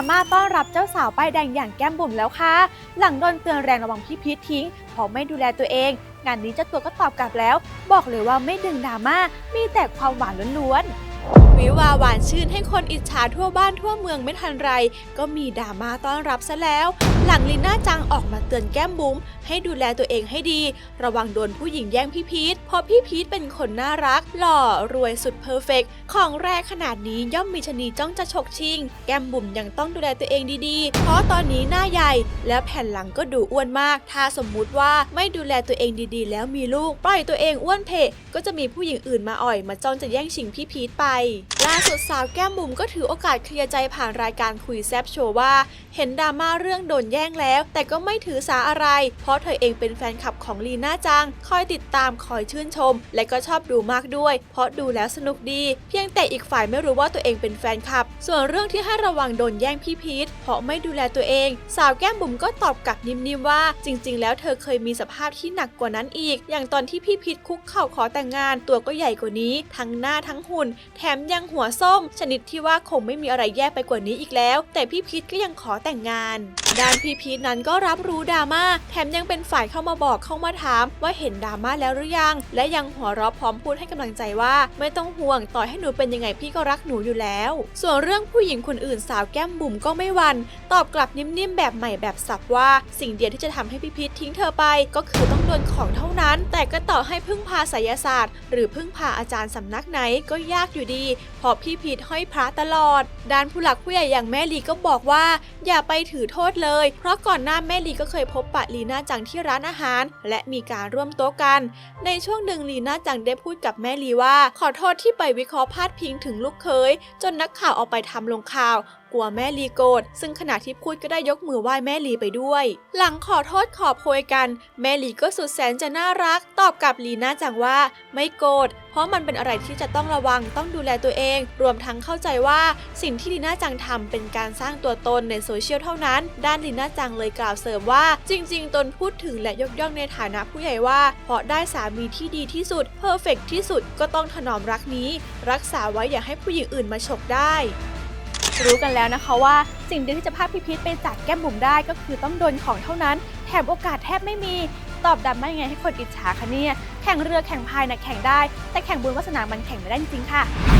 าม่าต้อนรับเจ้าสาวป้ายแดงอย่างแก้มบุ๋มแล้วค่ะ หลังโดนเตือนแรงระวังพี่พีททิ้งเพราะไม่ดูแลตัวเอง งานนี้เจ้าตัวก็ตอบกลับแล้ว บอกเลยว่าไม่ดึงดราม่ามีแต่ความหวานล้วนๆ วิวาหวานชื่นให้คนอิจฉาทั่วบ้านทั่วเมืองไม่ทันไร ก็มีดราม่าต้อนรับซะแล้ว หลังลิน่าจังออกมาเตือนแก้มบุ๋มให้ดูแลตัวเองให้ดี ระวังโดนผู้หญิงแย่งพี่พีทเพราะพี่พีทเป็นคนน่ารัก หล่อรวยสุดเพอร์เฟกต์ของแรกขนาดนี้ย่อมมีชะนีจ้องจะฉกชิง แก้มบุ๋มยังต้องดูแลตัวเองดีๆ เพราะตอนนี้หน้าใหญ่ แล้วแผ่นหลังก็ดูอ้วนมาก ถ้าสมมุติว่าไม่ดูแลตัวเองดีๆ แล้วมีลูกปล่อยตัวเองอ้วนเพะก็จะมีผู้หญิงอื่นมาอ่อยมาจ้องจะแย่งชิงพี่พีทไปล่าสุดสาวแก้มบุ๋มก็ถือโอกาสเคลียร์ใจผ่านรายการคุยแซบโชว์ว่า เห็นดราม่าเรื่องโดนแย่งแล้ว แต่ก็ไม่ถือสาอะไร เพราะเธอเองเป็นแฟนคลับของลีน่าจัง คอยติดตามคอยชื่นชม และก็ชอบดูมากด้วย เพราะดูแล้วสนุกดี เพียงแต่อีกฝ่ายไม่รู้ว่าตัวเองเป็นแฟนคลับ ส่วนเรื่องที่ให้ระวังโดนแย่งพี่พีทเพราะไม่ดูแลตัวเอง สาวแก้มบุ๋มก็ตอบกลับนิ่มๆว่า จริง ๆ แล้วเธอเคยมีสภาพที่หนักกว่านั้นอีก อย่างตอนที่พี่พีทคุกเข่าขอแต่งงาน ตัวก็ใหญ่กว่านี้ ทั้งหน้าทั้งหุ่น แถมยังหัวส้ม ชนิดที่ว่าคงไม่มีอะไรแย่ไปกว่านี้อีกแล้ว แต่พี่พีทก็ยังขอแต่งงาน ด้านพี่พีทนั้นก็รับรู้ดราม่าแถมยังเป็นฝ่ายเข้ามาบอกเข้ามาถาม ว่าเห็นดราม่าแล้วหรือยัง และยังหัวเราะพร้อมพูดให้กำลังใจว่า ไม่ต้องห่วงต่อให้หนูเป็นยังไงพี่ก็รักหนูอยู่แล้ว ส่วนเรื่องผู้หญิงคนอื่นสาวแก้มบุ๋มก็ไม่วัน ตอบกลับนิ่มๆแบบใหม่แบบสับว่า สิ่งเดียวที่จะทำให้พี่พีททิ้งเธอไป ก็คือต้องโดนของเท่านั้น แต่ก็ต่อให้พึ่งพาไสยศาสตร์ หรือพึ่งพาอาจารย์สำนักไหนก็ยากอยู่ดีเพราะพี่พีทห้อยพระตลอด ด้านผู้หลักผู้ใหญ่อย่างแม่ลีก็บอกว่า อย่าไปถือโทษเลย เพราะก่อนหน้าแม่ลีก็เคยพบปะลีน่าจังที่ร้านอาหาร และมีการร่วมโต๊ะกัน ในช่วงหนึ่งลีน่าจังได้พูดกับแม่ลีว่า ขอโทษที่ไปวิเคราะห์พาดพิงถึงลูกเขยจนนักข่าวเอาไปทำลงข่าวกลัวแม่ลีโกรธซึ่งขณะที่พูดก็ได้ยกมือไหว้แม่ลีไปด้วย หลังขอโทษขอโพยกัน แม่ลีก็สุดแสนจะน่ารัก ตอบกับลีน่าจังว่า ไม่โกรธเพราะมันเป็นอะไรที่จะต้องระวังต้องดูแลตัวเอง รวมทั้งเข้าใจว่าสิ่งที่ลีน่าจังทำเป็นการสร้างตัวตนในโซเชียลเท่านั้น ด้านลีน่าจังเลยกล่าวเสริมว่า จริง ๆ ตนพูดถึงและยกย่องในฐานะผู้ใหญ่ว่า เพราะได้สามีที่ดีที่สุดเพอร์เฟกที่สุดก็ต้องถนอมรักนี้ รักษาไว้อย่าให้ผู้หญิงอื่นมาฉกได้รู้กันแล้วนะคะว่าสิ่งเดียวที่จะพาพี่พีทไปจากแก้มบุ๋มได้ก็คือต้องโดนของเท่านั้น แถมโอกาสแทบไม่มี ตอบดับไม่ไงให้คนอิจฉาคะเนี่ย แข่งเรือแข่งพายนะแข่งได้ แต่แข่งบุญวาสนามันแข่งไม่ได้จริงค่ะ